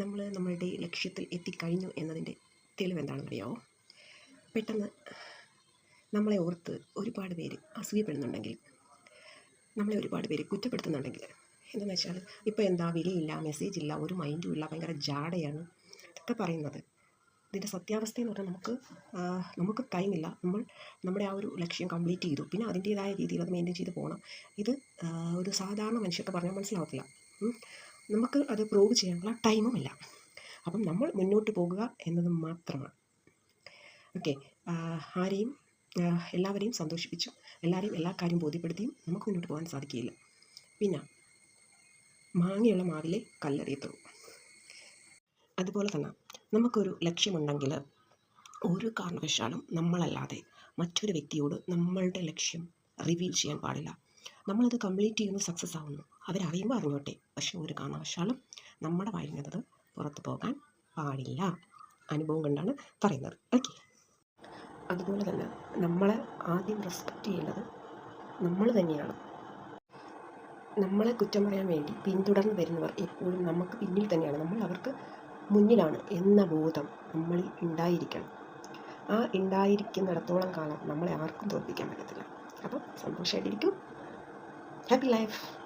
നമ്മൾ നമ്മളുടെ ലക്ഷ്യത്തിൽ എത്തിക്കഴിഞ്ഞു എന്നതിന്റെ തെളിവ് എന്താണെന്ന് അറിയാമോ പെട്ടെന്ന് നമ്മളെ ഓർത്ത് ഒരുപാട് പേര് അസൂയപ്പെടുന്നുണ്ടെങ്കിൽ നമ്മളെ ഒരുപാട് പേര് കുറ്റപ്പെടുത്തുന്നുണ്ടെങ്കിൽ എന്താണെന്ന് വെച്ചാൽ ഇപ്പോൾ എന്താ വിലയില്ല മെസ്സേജ് ഇല്ല ഒരു മൈൻഡും ഇല്ല ഭയങ്കര ജാടയാണ് ഇതൊക്കെ പറയുന്നത്. ഇതിന്റെ സത്യാവസ്ഥ എന്ന് പറഞ്ഞാൽ നമുക്ക് നമുക്ക് ടൈമില്ല നമ്മൾ നമ്മുടെ ആ ഒരു ലക്ഷ്യം കംപ്ലീറ്റ് ചെയ്തു. പിന്നെ അതിന്റേതായ രീതിയിൽ അത് മെയിന്റെയിൻ ചെയ്ത് പോകണം ഇത് ഒരു സാധാരണ മനുഷ്യർക്ക് പറഞ്ഞാൽ മനസ്സിലാവത്തില്ല. നമുക്ക് അത് പ്രൂവ് ചെയ്യാനുള്ള ടൈമും ഇല്ല. അപ്പം നമ്മൾ മുന്നോട്ട് പോകുക എന്നത് മാത്രമാണ്. ഓക്കെ ആരെയും എല്ലാവരെയും സന്തോഷിപ്പിച്ചും എല്ലാവരെയും എല്ലാ കാര്യം ബോധ്യപ്പെടുത്തിയും നമുക്ക് മുന്നോട്ട് പോകാൻ സാധിക്കുകയില്ല. പിന്നെ മാങ്ങയുള്ള മാവിലെ കല്ലെറിയത്തുള്ളൂ. അതുപോലെ തന്നെ നമുക്കൊരു ലക്ഷ്യമുണ്ടെങ്കിൽ ഒരു കാരണവശാലും നമ്മളല്ലാതെ മറ്റൊരു വ്യക്തിയോട് നമ്മളുടെ ലക്ഷ്യം റിവീൽ ചെയ്യാൻ പാടില്ല. നമ്മളത് കംപ്ലീറ്റ് ചെയ്യുന്നു സക്സസ് ആവുന്നു. അവരറിയുമ്പോൾ അറിഞ്ഞോട്ടെ. പക്ഷെ ഒരു കാരണവശാലും നമ്മുടെ വായിൽ പുറത്തു പോകാൻ പാടില്ല. അനുഭവം കൊണ്ടാണ് പറയുന്നത്. ഓക്കെ അതുപോലെ തന്നെ നമ്മളെ ആദ്യം റെസ്പെക്റ്റ് ചെയ്യേണ്ടത് നമ്മൾ തന്നെയാണ്. നമ്മളെ കുറ്റം പറയാൻ വേണ്ടി പിന്തുടർന്ന് വരുന്നവർ എപ്പോഴും നമുക്ക് പിന്നിൽ തന്നെയാണ്. നമ്മൾ അവർക്ക് മുന്നിലാണ് എന്ന ബോധം നമ്മളിൽ ഉണ്ടായിരിക്കണം. ആ ഉണ്ടായിരിക്കുന്നിടത്തോളം കാലം നമ്മളെ ആർക്കും തോൽപ്പിക്കാൻ പറ്റത്തില്ല. അപ്പം സന്തോഷമായിട്ടിരിക്കും happy life.